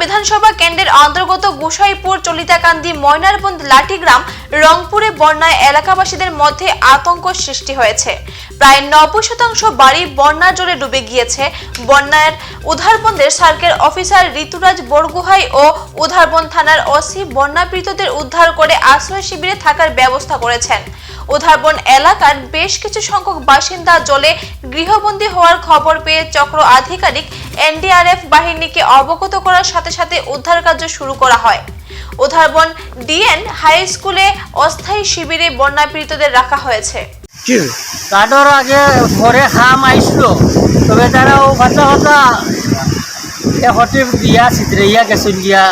বিধানসভা কেন্দ্রের অন্তর্গত গোসাইপুর, চলিতাকান্দি, ময়নারবন্দ, লাঠিগ্রাম, রংপুরে বন্যায় এলাকাবাসীদের মধ্যে আতঙ্ক সৃষ্টি হয়েছে। প্রায় নব্বই শতাংশ বাড়ি বন্যার জলে ডুবে গিয়েছে। বন্যার উধারবন্দের সার্কেল অফিসার ঋতুরাজ বরগুহাই ও উধারবন থানার ওসি বন্যাপীড়িতদের উদ্ধার করে আশ্রয় শিবিরে থাকার ব্যবস্থা করেছেন। উধারবন এলাকার বেশ কিছু সংখ্যক বাসিন্দা জলে গৃহবন্দী হওয়ার খবর পেয়ে চক্র আধিকারিক এনডিআরএফ বাহিনীকে অবগত করার সাথে সাথে উদ্ধার কার্য শুরু করা হয়। উধারবন ডিএন হাই স্কুলে অস্থায়ী শিবিরে বন্যাপীড়িতদের রাখা হয়েছে। কি কাঠর আগে ঘরে খাম আইছিল তবে তারা ও কথা কথা এখতে দিয়া চিত্রাইয়া গেছিল দিয়া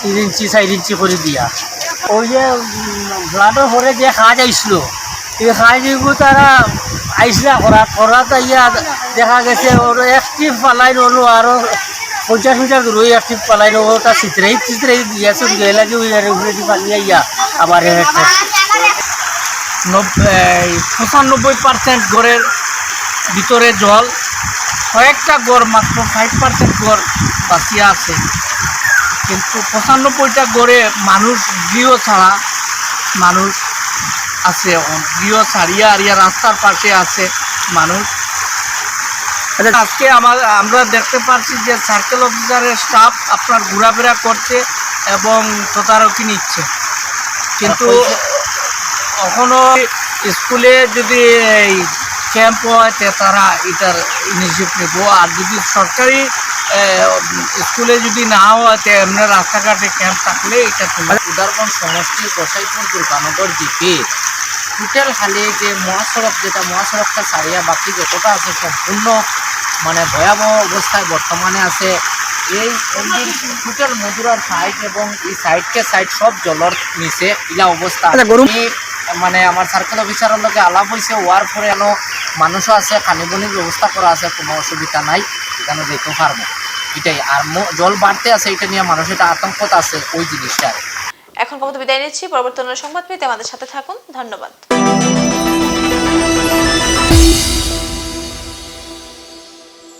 তিন ইঞ্চি চার ইঞ্চি করে দিয়া। ওই যে ব্লাডর ঘরে যে খাজ আইছিল। এই খাজ দিব তারা আইসলা করাত করাত ইয়া দেখা গেছে ওর একটি পালাই নলো আরও পঞ্চাশ মিটার দূর ওই একটি পালাই নলো ওটা চিত্রাই চিত্রাই দিয়েছে গেলা যে উপরে ইয়া একটা নব- এই পঁচানব্বই পার্সেন্ট গড়ের ভিতরে জল, কয়েকটা গড় মাত্র ফাইভ পার্সেন্ট গড় বাঁচিয়ে আছে। কিন্তু পঁচানব্বইটা গড়ে মানুষ গৃহ ছাড়া মানুষ আছে গৃহ ছাড়িয়া আরিয়া রাস্তার পাশে আছে মানুষ। আজকে আমার আমরা দেখতে পাচ্ছি যে সার্কেল অফিসারের স্টাফ আপনার ঘোরাফেরা করছে এবং তদারকি নিচ্ছে। কিন্তু এখনও স্কুলে যদি এই ক্যাম্প হয় তারা এটার ইনিশিয়েটিভ নেব। আর যদি সরকারি স্কুলে যদি না হয় তে এমনি রাস্তাঘাটে ক্যাম্প থাকলে এটা তোমার উদারবন সমষ্টি গোসাইপুর দুর্গানগর জিপি। টোটাল হালে যে মহাসড়ক যেটা মহাসড়কটা ছাড়িয়া বাকি যতটা আছে সম্পূর্ণ মানে ভয়াবহ অবস্থায় বর্তমানে আছে। এই মন্দির টোটাল মধুরার সাইড এবং এই সাইডকে সাইড সব জলর নিচে ইলা অবস্থা আচ্ছা, মানে আমার সার্কেল অফিসারের লগে আলাপ হয়েছে হওয়ার পরে এনো মানুষও আছে খানিবনির ব্যবস্থা করা আছে কোনো অসুবিধা নাই এখানে যেতে পারব এটাই আর জল বাড়তে আছে এটা নিয়ে মানুষ এটা আতঙ্কত আছে ওই জিনিসটা এখন কমতে বিদায় নিচ্ছি। পরবর্তী অন্য সংবাদ পেতে আমাদের সাথে থাকুন। ধন্যবাদ।